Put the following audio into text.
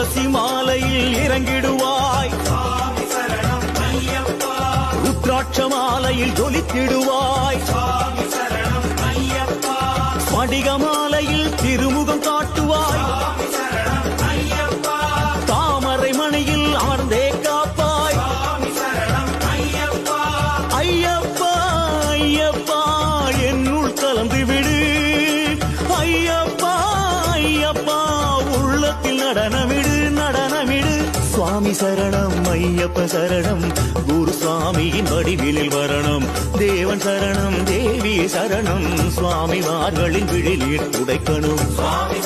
துளசி மாலையில் இறங்கிடுவாய். ருத்ராட்ச மாலையில் ஜொலித்திடுவாய். ஸ்படிக மாலையில் திருமுகம் காட்டுவாய். தாமரை மணியில் அமர்ந்தே காப்பாய். ஐயப்பா ஐயப்பா என்னுள் கலந்து விடு. ஐயப்பா ஐயப்பா உள்ளத்தில் நடனமே சுவாமி சரணம் ஐயப்ப சரணம் குரு சுவாமியின் வடிவிலில் வரணும். தேவன் சரணம் தேவி சரணம் சுவாமி மார்களின் விழிநீர் துடைக்கணும் சுவாமி